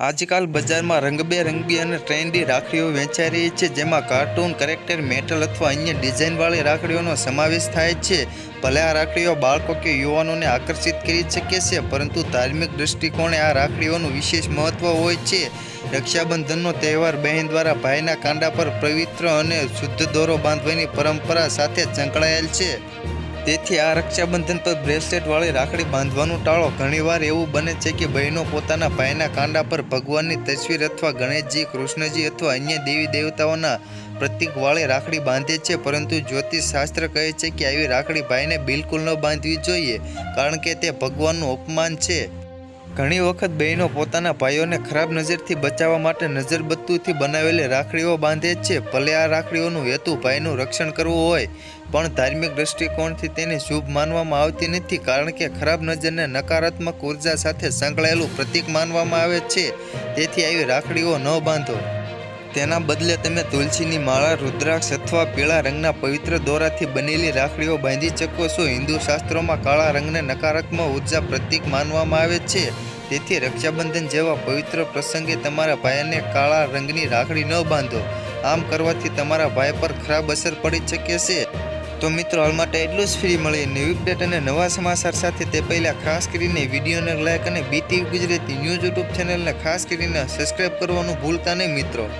આજકાલ બજારમાં રંગબેરંગી અને ટ્રેન્ડી રાખડીઓ વેચાઈ રહી છે, જેમાં કાર્ટૂન કરેક્ટર મેટલ અથવા અન્ય ડિઝાઇનવાળી રાખડીઓનો સમાવેશ થાય છે. ભલે આ રાખડીઓ બાળકો કે યુવાનોને આકર્ષિત કરી શકે છે, પરંતુ ધાર્મિક દૃષ્ટિકોણે આ રાખડીઓનું વિશેષ મહત્વ હોય છે. રક્ષાબંધનનો તહેવાર બહેન દ્વારા ભાઈના કાંડા પર પવિત્ર અને શુદ્ધ દોરો બાંધવાની પરંપરા સાથે સંકળાયેલ છે. તેથી આ રક્ષાબંધન પર બ્રેસલેટવાળી રાખડી બાંધવાનું ટાળો ઘણીવાર એવું બને છે કે બહેનો પોતાના ભાઈના કાંડા પર ભગવાનની તસવીર અથવા ગણેશજી, કૃષ્ણજી અથવા અન્ય દેવી દેવતાઓના પ્રતિકવાળી રાખડી બાંધે છે. પરંતુ જ્યોતિષ શાસ્ત્ર કહે છે કે આવી રાખડી ભાઈને બિલકુલ ન બાંધવી જોઈએ, કારણ કે તે ભગવાનનું અપમાન છે. ઘણી વખત બહેનો પોતાના ભાઈઓને ખરાબ નજરથી બચાવવા માટે નજરબત્તુથી બનાવેલી રાખડીઓ બાંધે છે. ભલે આ રાખડીઓનું હેતુ ભાઈનું રક્ષણ કરવું હોય, પણ ધાર્મિક દ્રષ્ટિકોણથી તેને શુભ માનવામાં આવતી નથી, કારણ કે ખરાબ નજરને નકારાત્મક ઊર્જા સાથે સંકળાયેલું પ્રતીક માનવામાં આવે છે. તેથી આવી રાખડીઓ ન બાંધો. તેના બદલે તમે તુલસીની માળા, રુદ્રાક્ષ અથવા પીળા રંગના પવિત્ર દોરાથી બનેલી રાખડીઓ બાંધી શકો છો. હિન્દુ શાસ્ત્રોમાં કાળા રંગને નકારાત્મક ઊર્જા પ્રતીક માનવામાં આવે છે. તેથી રક્ષાબંધન જેવા પવિત્ર પ્રસંગે તમારા ભાઈને કાળા રંગની રાખડી ન બાંધો. આમ કરવાથી તમારા ભાઈ પર ખરાબ અસર પડી શકે છે. તો મિત્રો, હાલ માટે એટલું જ. ફ્રી મળીએ નવી અપડેટ અને નવા સમાચાર સાથે. તે પહેલાં ખાસ કરીને વિડીયોને લાઈક અને બીટીવી ગુજરાતી ન્યૂઝ યુટ્યુબ ચેનલને ખાસ કરીને સબસ્ક્રાઈબ કરવાનું ભૂલતા નહીં મિત્રો.